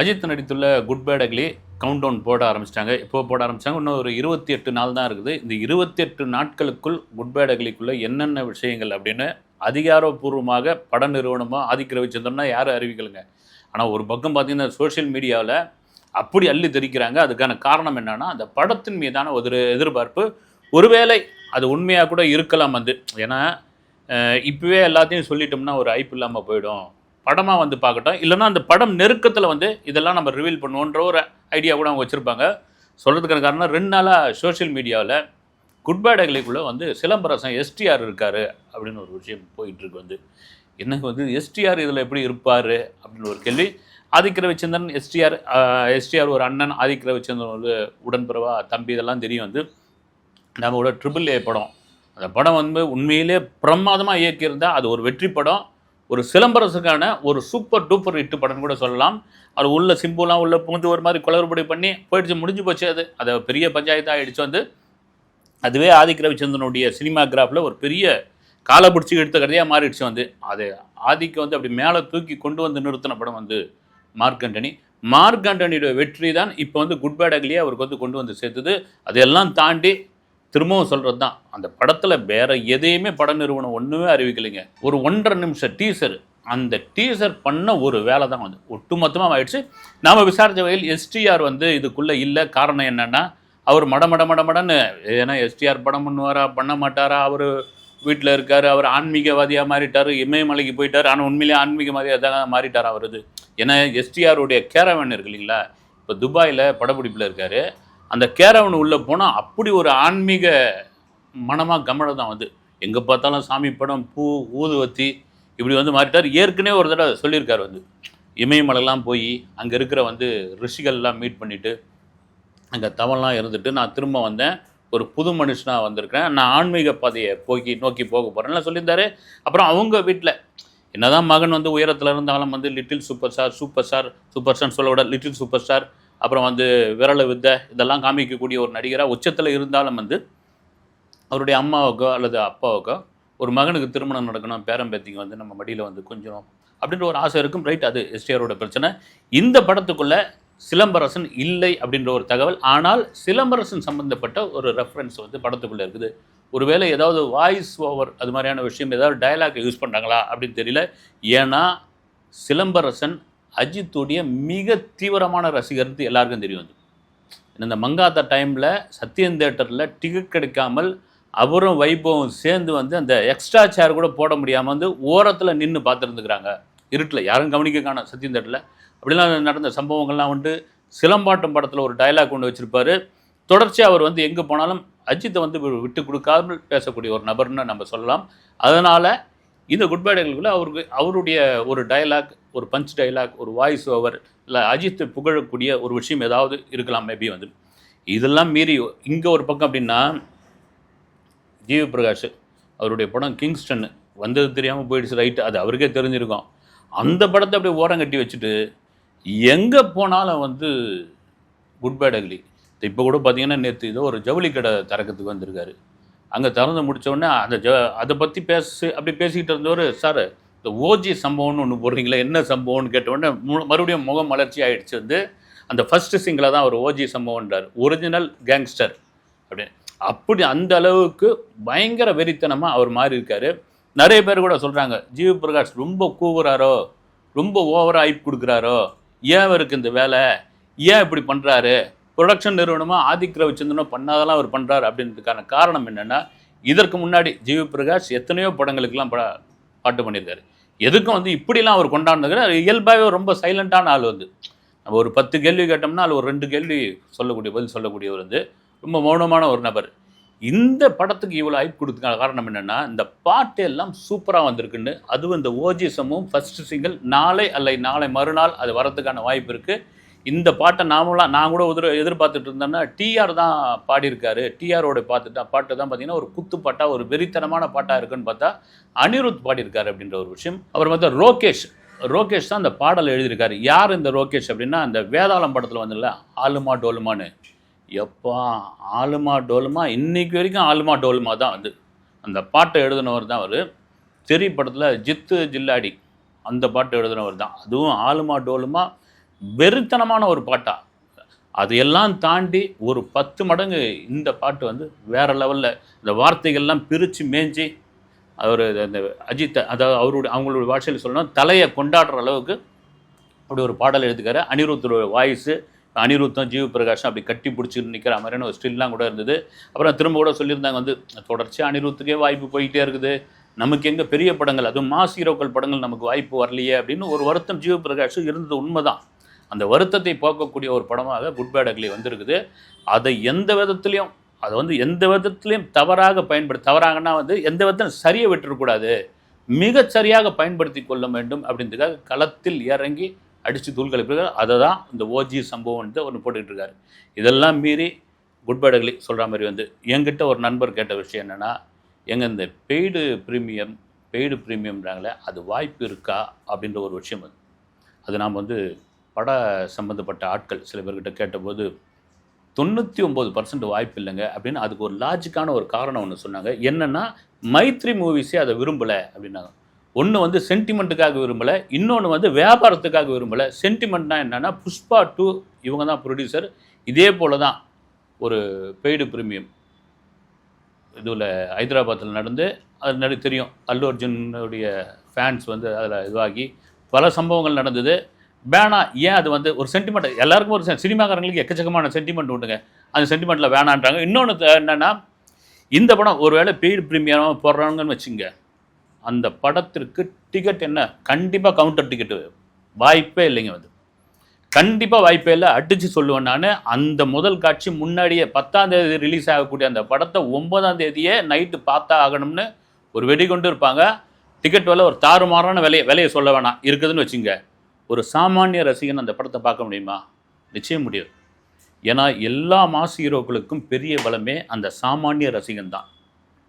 அஜித் நடித்துள்ள good bad ugly countdown போட ஆரம்பிச்சிட்டாங்க. இப்போ போட ஆரம்பிச்சாங்க இன்னும் ஒரு இருபத்தி எட்டு நாள் தான் இருக்குது. இந்த இருபத்தி எட்டு நாட்களுக்குள் குட் பேட் என்னென்ன விஷயங்கள் அப்படின்னு அதிகாரப்பூர்வமாக பட நிறுவனமாக ஆதிக்கிற வச்சிருந்தோம்னா யாரும் அறிவிக்கலுங்க? ஆனால் ஒரு பக்கம் பார்த்தீங்கன்னா சோஷியல் மீடியாவில் அப்படி அள்ளி தெரிக்கிறாங்க. அதுக்கான காரணம் என்னன்னா அந்த படத்தின் மீதான ஒரு எதிர்பார்ப்பு ஒருவேளை அது உண்மையாக கூட இருக்கலாம் வந்து. ஏன்னா இப்போவே எல்லாத்தையும் சொல்லிட்டோம்னா ஒரு ஐப்பு இல்லாமல் போயிடும். படமாக வந்து பார்க்கட்டும். இல்லைன்னா அந்த படம் நெருக்கத்தில் வந்து இதெல்லாம் நம்ம ரிவீல் பண்ணுவோன்ற ஒரு ஐடியா கூட அவங்க வச்சுருப்பாங்க. சொல்கிறதுக்கான காரணம் ரெண்டு நாளாக சோஷியல் மீடியாவில் குட் பேட் வந்து சிலம்பரசன் எஸ்டிஆர் இருக்காரு அப்படின்னு ஒரு விஷயம் போயிட்டுருக்கு வந்து. எனக்கு வந்து எஸ்டிஆர் இதில் எப்படி இருப்பார் அப்படின்னு ஒரு கேள்வி. ஆதிக்க ரவிச்சந்திரன் எஸ்டிஆர் எஸ்டிஆர் ஒரு அண்ணன் ஆதிக்க ரவிச்சந்திரன் வந்து உடன்பிறவா தம்பி இதெல்லாம் தெரியும் வந்து. நம்மளோட ட்ரிபிள் ஏ படம். அந்த படம் வந்து உண்மையிலே பிரமாதமாக இயக்கியிருந்தால் அது ஒரு வெற்றி படம். ஒரு சிலம்பரசுக்கான ஒரு சூப்பர் டூப்பர் ஹிட்டு படம் கூட சொல்லலாம். அது உள்ள சிம்புலாம் உள்ள புகுந்து ஒரு மாதிரி குளறுபடி பண்ணி போயிடுச்சு முடிஞ்சு போச்சு அது. அதை பெரிய பஞ்சாயத்து ஆகிடுச்சு வந்து. அதுவே ஆதிக் ரவிச்சந்திரனுடைய சினிமாகிராஃபில் ஒரு பெரிய காலை பிடிச்சி எடுத்த கதையாக மாறிடுச்சு வந்து. அது ஆதிக்க வந்து அப்படி மேலே தூக்கி கொண்டு வந்து நிறுத்தின படம் வந்து மார்க் ஆண்டனி. மார்க் ஆண்டனியோட வெற்றி தான் இப்போ வந்து குட் பேட் அக்லியே அவருக்கு வந்து கொண்டு வந்து சேர்த்தது. அதையெல்லாம் தாண்டி திரும்பவும் சொல்கிறது தான் அந்த படத்தில் வேறு எதையுமே பட நிறுவனம் ஒன்றுமே அறிவிக்கலைங்க. ஒரு ஒன்றரை நிமிஷம் டீசர் அந்த டீசர் பண்ண ஒரு வேலை தான் வந்து ஒட்டுமொத்தமாக ஆயிடுச்சு. நாம் விசாரித்த வகையில் எஸ்டிஆர் வந்து இதுக்குள்ளே இல்லை. காரணம் என்னென்னா அவர் மட மட மட மடன்னு ஏன்னா எஸ்டிஆர் படம் பண்ணுவாரா பண்ண மாட்டாரா அவர் வீட்டில் இருக்கார் அவர் ஆன்மீகவாதியாக மாறிட்டார் இமயமலைக்கு போயிட்டார் ஆனால் உண்மையிலேயே ஆன்மீகவாதியாக தான் மாறிட்டார் அவர் இது ஏன்னா எஸ்டிஆருடைய கேரவன் இருக்கு இல்லைங்களா? இப்போ துபாயில் படப்பிடிப்பில் இருக்கார். அந்த கேரவன் உள்ளே போனால் அப்படி ஒரு ஆன்மீக மனமாக கமனம் தான் வந்து. எங்கே பார்த்தாலும் சாமி படம் பூ ஊதுவத்தி இப்படி வந்து மாறிட்டார். ஏற்கனவே ஒரு தடவை சொல்லியிருக்காரு வந்து. இமயமலைலாம் போய் அங்கே இருக்கிற வந்து ரிஷிகள்லாம் மீட் பண்ணிவிட்டு அங்கே தவம்லாம் இருந்துட்டு நான் திரும்ப வந்தேன். ஒரு புது மனுஷனாக வந்திருக்கிறேன். நான் ஆன்மீக பாதையை போக்கி நோக்கி போக போகிறேன்லாம் சொல்லியிருந்தாரு. அப்புறம் அவங்க வீட்டில் என்னதான் மகன் வந்து உயரத்தில் இருந்தாலும் வந்து little super star super star super star சொல்ல விட லிட்டில் சூப்பர் ஸ்டார் அப்புறம் வந்து விரல வித்த இதெல்லாம் காமிக்கக்கூடிய ஒரு நடிகராக உச்சத்தில் இருந்தாலும் வந்து அவருடைய அம்மாவுக்கோ அல்லது அப்பாவுக்கோ ஒரு மகனுக்கு திருமணம் நடக்கணும் பேரம்பேத்திக்கு வந்து நம்ம மடியில் வந்து கொஞ்சம் அப்படின்ற ஒரு ஆசை இருக்கும். ரைட் அது எஸ்டிஆரோட பிரச்சனை. இந்த படத்துக்குள்ள சிலம்பரசன் இல்லை அப்படின்ற ஒரு தகவல். ஆனால் சிலம்பரசன் சம்பந்தப்பட்ட ஒரு ரெஃபரன்ஸ் வந்து படத்துக்குள்ளே இருக்குது. ஒருவேளை ஏதாவது வாய்ஸ் ஓவர் அது மாதிரியான விஷயம் ஏதாவது டயலாக் யூஸ் பண்ணுறாங்களா அப்படின்னு தெரியல. ஏன்னா சிலம்பரசன் அஜித்துடைய மிக தீவிரமான ரசிகர்னு எல்லாருக்கும் தெரியும் அது. இந்த மங்காத்த டைமில் சத்யன் தேட்டரில் டிக்கெட் கிடைக்காமல் அவரும் வைபவம் சேர்ந்து வந்து அந்த எக்ஸ்ட்ரா சேர் கூட போட முடியாமல் வந்து ஓரத்தில் நின்று பார்த்துருந்துக்கிறாங்க. இருட்டில். யாரும் கவனிக்க காணும் சத்யன் தேட்டரில் அப்படிலாம் நடந்த சம்பவங்கள்லாம் வந்து சிலம்பாட்டம் படத்தில் ஒரு டயலாக் கொண்டு வச்சுருப்பார். தொடர்ச்சியாக அவர் வந்து எங்கே போனாலும் அஜித்தை வந்து விட்டு கொடுக்காமல் பேசக்கூடிய ஒரு நபர்னு நம்ம சொல்லலாம். அதனால் இந்த குட் பேடுகளுக்குள்ள அவருக்கு அவருடைய ஒரு டயலாக் ஒரு பஞ்ச் டைலாக் ஒரு வாய்ஸ் ஓவர் இல்லை அஜித் புகழக்கூடிய ஒரு விஷயம் ஏதாவது இருக்கலாம் மேபி வந்து. இதெல்லாம் மீறி இங்கே ஒரு பக்கம் அப்படின்னா ஜிவி பிரகாஷ் அவருடைய படம் கிங்ஸ்டன் வந்தது தெரியாமல் போயிடுச்சு ரைட்டு அது அவருக்கே தெரிஞ்சிருக்கும். அந்த படத்தை அப்படியே ஓரம் கட்டி வச்சுட்டு எங்கே போனாலும் வந்து குட் பேட் அக்லி இப்போ கூட பார்த்தீங்கன்னா நேற்று ஏதோ ஒரு ஜவுளி கடை திறக்கிறதுக்கு வந்திருக்காரு. அங்கே திறந்து முடிச்ச அந்த ஜ அதை பற்றி பேசு அப்படி பேசிக்கிட்டு இருந்தவர் சார் இந்த ஓஜி சம்பவம்னு ஒன்று போடுறீங்களா என்ன சம்பவம்னு கேட்ட உடனே மு- மறுபடியும் முகம் மலர்ச்சி ஆகிடுச்சு வந்து அந்த ஃபஸ்ட்டு சிங்கில் தான் அவர் ஓஜி சம்பவம்ன்றார். ஒரிஜினல் கேங்ஸ்டர் அப்படின்னு அப்படி அந்த அளவுக்கு பயங்கர வெறித்தனமாக அவர் மாறி இருக்காரு நிறைய பேர் கூட சொல்கிறாங்க ஜீவ பிரகாஷ் ரொம்ப கூவுறாரோ? ரொம்ப ஓவராக ஐப் கொடுக்குறாரோ? ஏன் அவருக்கு இந்த வேலை? ஏன் இப்படி பண்ணுறாரு ப்ரொடக்ஷன் நிறுவனமாக ஆதிக் ரவிச்சந்திரனோ பண்ணாதெல்லாம் அவர் பண்ணுறாரு அப்படின்றதுக்கான காரணம் என்னென்னா இதற்கு முன்னாடி ஜீவ பிரகாஷ் எத்தனையோ படங்களுக்கெல்லாம் பட பாட்டு பண்ணியிருக்காரு. எதுக்கும் வந்து இப்படிலாம் அவர் கொண்டாடுனது இயல்பாகவே ரொம்ப சைலண்ட்டான ஆள் வந்து. நம்ம ஒரு பத்து கேள்வி கேட்டோம்னா அதில் ஒரு ரெண்டு கேள்வி சொல்லக்கூடிய பதில் சொல்லக்கூடியவர் வந்து ரொம்ப மௌனமான ஒரு நபர். இந்த படத்துக்கு இவ்வளோ ஐப் கொடுத்துக்கான காரணம் என்னென்னா இந்த பாட்டு எல்லாம் சூப்பராக வந்திருக்குன்னு அதுவும் இந்த ஓஜிசமும் ஃபஸ்ட்டு சிங்கிள் நாளை அல்ல நாளை மறுநாள் அது வரதுக்கான வாய்ப்பு இருக்குது இந்த பாட்டை நாமலாம் நான் கூட எதிர் எதிர்பார்த்துட்டு இருந்தேன்னா டிஆர் தான் பாடியிருக்காரு. டிஆரோட பார்த்துட்டா பாட்டு தான் பார்த்தீங்கன்னா ஒரு குத்து பாட்டாக ஒரு வெறித்தனமான பாட்டாக இருக்குன்னு பார்த்தா அனிருத் பாடியிருக்காரு அப்படின்ற ஒரு விஷயம். அப்புறம் பார்த்தா ரோகேஷ் ரோகேஷ் தான் அந்த பாடலை எழுதியிருக்காரு. யார் இந்த ரோகேஷ் அப்படின்னா அந்த வேதாளம் படத்தில் வந்துல்ல ஆலுமா டோலுமான்னு. எப்பா ஆலுமா டோலுமா? இன்னைக்கு வரைக்கும் ஆலுமா டோலுமா தான் வந்து அந்த பாட்டை எழுதினவர் தான் அவர். தெரி படத்தில் ஜித்து ஜில்லாடி அந்த பாட்டு எழுதினவர் தான். அதுவும் ஆலுமா டோலுமா வெறித்தனமான ஒரு பாட்டா. அதையெல்லாம் தாண்டி ஒரு பத்து மடங்கு இந்த பாட்டு வந்து வேற லெவலில் இந்த வார்த்தைகள்லாம் பிரித்து மேஞ்சி அவர் அந்த அஜித் அதாவது அவருடைய அவங்களுடைய பாஷையில் சொல்லணும் தலையை கொண்டாடுற அளவுக்கு அப்படி ஒரு பாடல் எழுதுக்காரு அனிருத்தோட வாய்ஸு அனிருத்தம் ஜீவ பிரகாஷம் அப்படி கட்டி பிடிச்சிட்டு நிற்கிற மாதிரியான ஒரு ஸ்டில்லாம் கூட இருந்தது. அப்புறம் திரும்ப கூட சொல்லியிருந்தாங்க வந்து தொடர்ச்சியாக அனிருத்துக்கே வாய்ப்பு போயிட்டே இருக்குது. நமக்கு எங்கே பெரிய படங்கள் அதுவும் மாஸ் ஹீரோக்கள் படங்கள் நமக்கு வாய்ப்பு வரலையே அப்படின்னு ஒரு வருத்தம் ஜீவ பிரகாஷ் இருந்தது உண்மைதான். அந்த வருத்தத்தை போக்கக்கூடிய ஒரு படமாக குட் பேட் அக்லி வந்திருக்குது. அதை எந்த விதத்துலையும் அதை வந்து எந்த விதத்துலையும் தவறாக பயன்படுத்த தவறாகனா வந்து எந்த விதத்திலும் சரியை விட்டுறக்கூடாது. மிகச் சரியாக பயன்படுத்தி கொள்ள வேண்டும் அப்படின்றதுக்காக களத்தில் இறங்கி அடித்து தூள் கழிப்பிருக்காரு அதை தான் இந்த ஓஜி சம்பவம்ன்ட்டு ஒன்று போட்டுக்கிட்டு இருக்காரு. இதெல்லாம் மீறி குட் பேட் அக்லி சொல்கிற மாதிரி வந்து என்கிட்ட ஒரு நண்பர் கேட்ட விஷயம் என்னென்னா எங்கள் இந்த பெய்டு ப்ரீமியம் பெய்டு ப்ரீமியம்ன்றாங்களே அது வாய்ப்பு இருக்கா? அப்படின்ற ஒரு விஷயம் அது. அது நாம் வந்து பட சம்மந்தப்பட்ட ஆட்கள் சில பேர்கிட்ட கேட்டபோது தொண்ணூற்றி ஒம்பது பர்சன்ட் வாய்ப்பு இல்லைங்க. அப்படின்னு அதுக்கு ஒரு லாஜிக்கான ஒரு காரணம் ஒன்று சொன்னாங்க. என்னென்னா மைத்ரி மூவிஸே அதை விரும்பலை. அப்படின்னாங்க. ஒன்று வந்து சென்டிமெண்ட்டுக்காக விரும்பலை இன்னொன்று வந்து வியாபாரத்துக்காக விரும்பலை. சென்டிமெண்ட்னா என்னென்னா புஷ்பா டூ இவங்க தான் ப்ரொடியூசர் இதே போல தான் ஒரு பெய்டு ப்ரீமியம் இதில் ஹைதராபாத்தில் நடந்து அது நடி தெரியும். அல்லு அர்ஜுனுடைய ஃபேன்ஸ் வந்து அதில் இதுவாகி பல சம்பவங்கள் நடந்தது. வேணாம். ஏன் அது வந்து ஒரு சென்டிமெண்ட் எல்லாருக்கும் ஒரு சினிமாக்காரங்களுக்கு எக்கச்சக்கமான சென்டிமெண்ட் உண்டுங்க. அந்த சென்டிமெண்ட்டில் வேணான்றாங்க. இன்னொன்று என்னென்னா இந்த படம் ஒருவேளை பெய்டு ப்ரீமியமாக போடுறாங்கன்னு வச்சுங்க அந்த படத்திற்கு டிக்கெட் என்ன? கண்டிப்பாக கவுண்டர் டிக்கெட்டு வாய்ப்பே இல்லைங்க வந்து கண்டிப்பாக வாய்ப்பே இல்லை. அடித்து சொல்லுவேன் நான். அந்த முதல் காட்சி முன்னாடியே பத்தாம் தேதி ரிலீஸ் ஆகக்கூடிய அந்த படத்தை ஒன்பதாம் தேதியே நைட்டு பார்த்தா ஆகணும்னு ஒரு வெடி கொண்டு இருப்பாங்க. டிக்கெட் விலை ஒரு தாறுமாறான விலையை விலையை சொல்ல வேணாம். இருக்குதுன்னு வச்சுங்க. ஒரு சாமானிய ரசிகன் அந்த படத்தை பார்க்க முடியுமா? நிச்சயம் முடியாது. ஏன்னா எல்லா மாசு ஹீரோக்களுக்கும் பெரிய பலமே அந்த சாமானிய ரசிகன் தான்.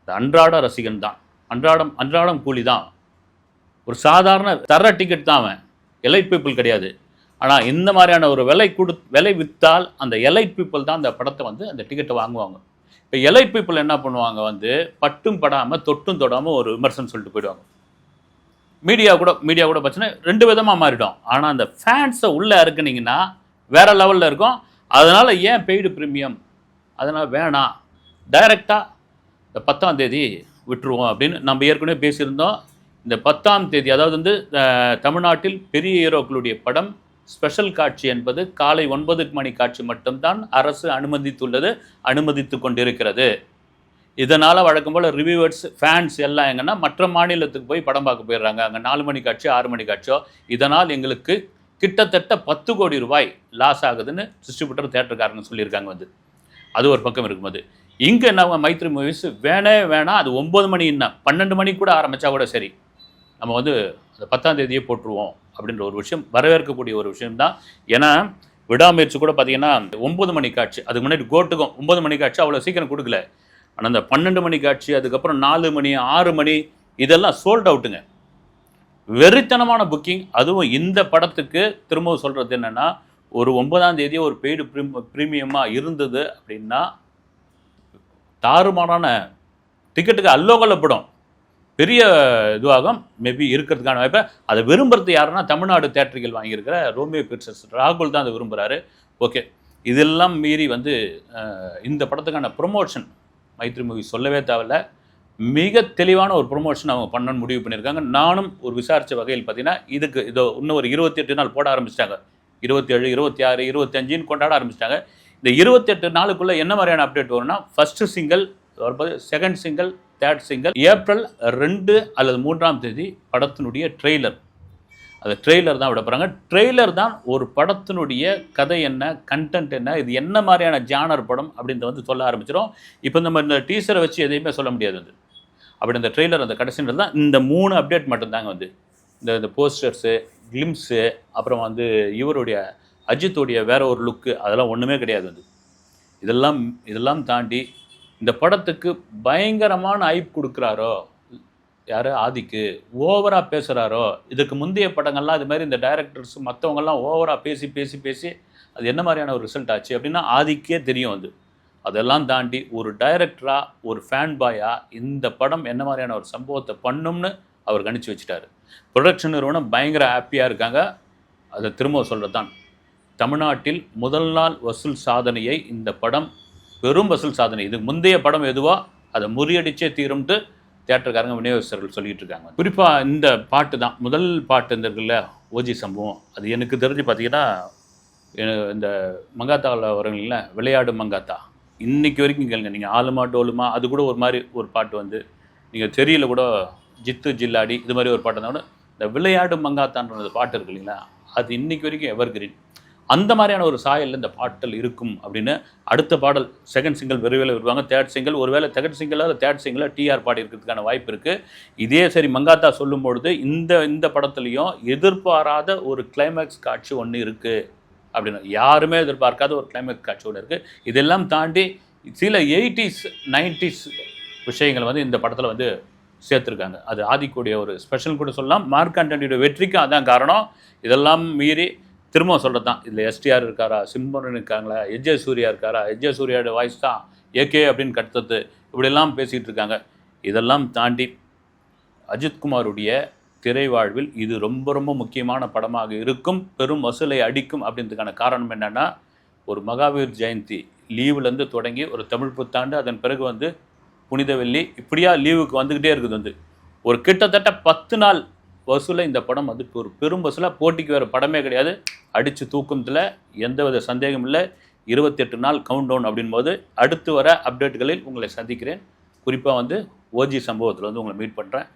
இந்த அன்றாட ரசிகன் தான். அன்றாடம் அன்றாடம் கூலி தான். ஒரு சாதாரண தர டிக்கெட் தான் அவன். எலைட் பீப்புள் கிடையாது. ஆனால் இந்த மாதிரியான ஒரு விலை கொடு விலை விற்றால் அந்த எலைட் பீப்புள் தான் அந்த படத்தை வந்து அந்த டிக்கெட்டை வாங்குவாங்க. இப்போ எலைட் பீப்புள் என்ன பண்ணுவாங்க வந்து பட்டும் படாமல் தொட்டும் தொடாமல் ஒரு விமர்சனம் சொல்லிட்டு போயிடுவாங்க. மீடியா கூட மீடியா கூட பிரச்சனை. ரெண்டு விதமாக மாறிடும். ஆனால் அந்த ஃபேன்ஸை உள்ளே இருக்குனிங்கன்னா வேற லெவலில் இருக்கும். அதனால் ஏன் பெய்டு ப்ரீமியம் அதனால் வேணாம். டைரெக்டாக இந்த பத்தாம் தேதி விட்டுருவோம் அப்படின்னு நம்ம ஏற்கனவே பேசியிருந்தோம். இந்த பத்தாம் தேதி அதாவது வந்து தமிழ்நாட்டில் பெரிய ஹீரோக்களுடைய படம் ஸ்பெஷல் காட்சி என்பது காலை ஒன்பது மணி காட்சி மட்டும்தான் அரசு அனுமதித்துள்ளது அனுமதித்து கொண்டிருக்கிறது. இதனால் வழக்கம் போல் ரிவியூவர்ஸ் ஃபேன்ஸ் எல்லாம் எங்கன்னா மற்ற மாநிலத்துக்கு போய் படம் பார்க்க போயிடுறாங்க. அங்கே நாலு மணி காட்சி ஆறு மணி காட்சியோ. இதனால் எங்களுக்கு கிட்டத்தட்ட பத்து கோடி ரூபாய் லாஸ் ஆகுதுன்னு டிஸ்ட்ரிபியூட்டர் தேட்டருக்காரங்க சொல்லியிருக்காங்க வந்து. அது ஒரு பக்கம் இருக்கும்போது இங்கே நம்ம மைத்ரி மூவிஸ் வேணே வேணாம் அது ஒம்பது மணி என்ன பன்னெண்டு மணி கூட ஆரம்பித்தா கூட சரி. நம்ம வந்து அந்த பத்தாம் தேதியே போட்டுருவோம் அப்படின்ற ஒரு விஷயம் வரவேற்கக்கூடிய ஒரு விஷயம் தான். ஏன்னா விடாமுயற்சி கூட பார்த்தீங்கன்னா ஒம்பது மணி காட்சி அதுக்கு முன்னாடி கோட்டுக்கும் ஒம்பது மணி காட்சி அவ்வளோ சீக்கிரம் கொடுக்கல. ஆனால் அந்த பன்னெண்டு மணி காட்சி அதுக்கப்புறம் நாலு மணி ஆறு மணி இதெல்லாம் சோல்ட் அவுட்டுங்க வெறித்தனமான புக்கிங் அதுவும் இந்த படத்துக்கு திரும்பவும் சொல்கிறது என்னென்னா ஒரு ஒன்பதாம் தேதி ஒரு பெய்டு ப்ரீம் ப்ரீமியமாக இருந்தது அப்படின்னா தாறுமாறான டிக்கெட்டுக்கு அல்லோகலப்படும் பெரிய இதுவாகும் மேபி இருக்கிறதுக்கான வாய்ப்பை. அதை விரும்புறது யாருன்னா தமிழ்நாடு தேட்டர்கள் வாங்கியிருக்கிற ரோமியோ பிக்சர்ஸ் ராகுல் தான் அதை விரும்புகிறாரு ஓகே இதெல்லாம் மீறி வந்து இந்த படத்துக்கான ப்ரொமோஷன் மைத்ரி மூவி சொல்லவே தேவையில்ல. மிக தெளிவான ஒரு ப்ரொமோஷன் அவங்க பண்ணணும்னு முடிவு பண்ணியிருக்காங்க. நானும் ஒரு விசாரித்த வகையில் பார்த்தீங்கன்னா இதுக்கு இதோ இன்னும் ஒரு இருபத்தி எட்டு நாள் போட ஆரம்பிச்சிட்டாங்க. இருபத்தேழு இருபத்தி ஆறு இருபத்தஞ்சின்னு கொண்டாட ஆரம்பிச்சிட்டாங்க. இந்த இருபத்தெட்டு நாளுக்குள்ளே என்ன மாதிரியான அப்டேட் வரும்னா ஃபஸ்ட்டு சிங்கிள் வரும்போது second single third single April ரெண்டு அல்லது மூன்றாம் தேதி படத்தினுடைய ட்ரெய்லர் அதை ட்ரெய்லர் தான் விட போகிறாங்க ட்ரெய்லர் தான் ஒரு படத்தினுடைய கதை என்ன கண்டென்ட் என்ன இது என்ன மாதிரியான ஜானர் படம் அப்படின்றத வந்து சொல்ல ஆரம்பிச்சிடும் இப்போ நம்ம இந்த டீசரை வச்சு எதையுமே சொல்ல முடியாது வந்து அப்படி இந்த ட்ரெய்லர் அந்த கடைசின்றது தான் இந்த மூணு அப்டேட் மட்டும்தாங்க வந்து. இந்த இந்த போஸ்டர்ஸு கிளிம்ஸு அப்புறம் வந்து இவருடைய அஜித்துடைய வேற ஒரு லுக்கு அதெல்லாம் ஒன்றுமே கிடையாது வந்து. இதெல்லாம் இதெல்லாம் தாண்டி இந்த படத்துக்கு பயங்கரமான ஐப் கொடுக்குறாரோ யார்? ஆதிக்கு. ஓவராக பேசுகிறாரோ இதுக்கு முந்தைய படங்கள்லாம் இது மாதிரி இந்த டைரக்டர்ஸ் மற்றவங்கெல்லாம் ஓவராக பேசி பேசி பேசி அது என்ன மாதிரியான ஒரு ரிசல்ட் ஆச்சு அப்படின்னா ஆதிக்கே தெரியும் அது. அதெல்லாம் தாண்டி ஒரு டைரக்டராக ஒரு ஃபேன் பாயாக இந்த படம் என்ன மாதிரியான ஒரு சம்பவத்தை பண்ணும்னு அவர் கணிச்சு வச்சுட்டாரு. ப்ரொடக்ஷன் நிறுவனம் பயங்கர ஹாப்பியாக இருக்காங்க. அதை திரும்ப சொல்கிறது தான் தமிழ்நாட்டில் முதல் நாள் வசூல் சாதனையை இந்த படம் பெரும் வசூல் சாதனை. இதுக்கு முந்தைய படம் எதுவோ அதை முறியடிச்சே தீரும்ட்டு தேட்டருக்காரங்க விநியோகஸ்தர்கள் சொல்லிட்டு இருக்காங்க குறிப்பாக இந்த பாட்டு தான். முதல் பாட்டு இந்த இருக்குல்ல ஓஜி சம்பவம். அது எனக்கு தெரிஞ்சு பார்த்தீங்கன்னா இந்த மங்காத்தாவில் வருங்கள விளையாடு மங்காத்தா. இன்றைக்கி வரைக்கும் கேளுங்க நீங்கள் ஆலுமா டோலுமா அது கூட ஒரு மாதிரி ஒரு பாட்டு வந்து நீங்கள் தெரியல கூட ஜித்து ஜில்லாடி இது மாதிரி ஒரு பாட்டு இருந்தால் கூட இந்த விளையாடு மங்காத்தான்ற ஒரு பாட்டு இருக்கு இல்லைங்களா அது இன்றைக்கி வரைக்கும் எவர் கிரீன் அந்த மாதிரியான ஒரு சாயலில் இந்த பாட்டல் இருக்கும் அப்படின்னு அடுத்த பாடல் செகண்ட் சிங்கிள் விரைவில் வருவாங்க. தேர்ட் சிங்கிள் ஒருவேளை செகண்ட் சிங்கிளாக இல்லை தேர்ட் சிங்கிளாக டிஆர் பாடி இருக்கிறதுக்கான வாய்ப்பு இருக்குது இதே சரி மங்காத்தா சொல்லும் பொழுது இந்த இந்த படத்துலையும் எதிர்பாராத ஒரு கிளைமேக்ஸ் காட்சி ஒன்று இருக்குது அப்படின்னு. யாருமே எதிர்பார்க்காத ஒரு கிளைமேக்ஸ் காட்சி ஒன்று இருக்குது இதெல்லாம் தாண்டி சில எயிட்டிஸ் நைன்டிஸ் விஷயங்கள் வந்து இந்த படத்தில் வந்து சேர்த்துருக்காங்க. அது ஆதிக்கூடிய ஒரு ஸ்பெஷல் கூட சொல்லலாம். மார்க் ஆண்டனியோட வெற்றிக்கு அதான் காரணம். இதெல்லாம் மீறி திரும்ப சொல்கிறது தான் இதில் எஸ்டிஆர் இருக்காரா? சிம்பரன் இருக்காங்களா. எஜ்ஜே சூர்யா இருக்காரா? எஜ்ஜே சூர்யாவோட வாய்ஸ் தான் ஏகே அப்படின்னு கட்டுறது. இப்படியெல்லாம் பேசிகிட்டு இருக்காங்க. இதெல்லாம் தாண்டி அஜித்குமாருடைய திரை வாழ்வில் இது ரொம்ப ரொம்ப முக்கியமான படமாக இருக்கும். பெரும் வசூலை அடிக்கும் அப்படின்றதுக்கான காரணம் என்னென்னா ஒரு மகாவீர் ஜெயந்தி லீவுலேருந்து தொடங்கி ஒரு தமிழ் புத்தாண்டு அதன் பிறகு வந்து புனித வெள்ளி இப்படியா லீவுக்கு வந்துக்கிட்டே இருக்குது வந்து. ஒரு கிட்டத்தட்ட பத்து நாள் வசூலை இந்த படம் வந்து ஒரு பெரும் வசூலாக போட்டிக்கு வேறு படமே கிடையாது. அடித்து தூக்கத்தில் எந்தவித சந்தேகம் இல்லை. இருபத்தெட்டு நாள் கவுண்ட் டவுன் அப்படின்போது அடுத்து வர அப்டேட்டுகளில் உங்களை சந்திக்கிறேன். குறிப்பாக வந்து ஓஜி சம்பவத்தில் வந்து உங்களை மீட் பண்ணுறேன்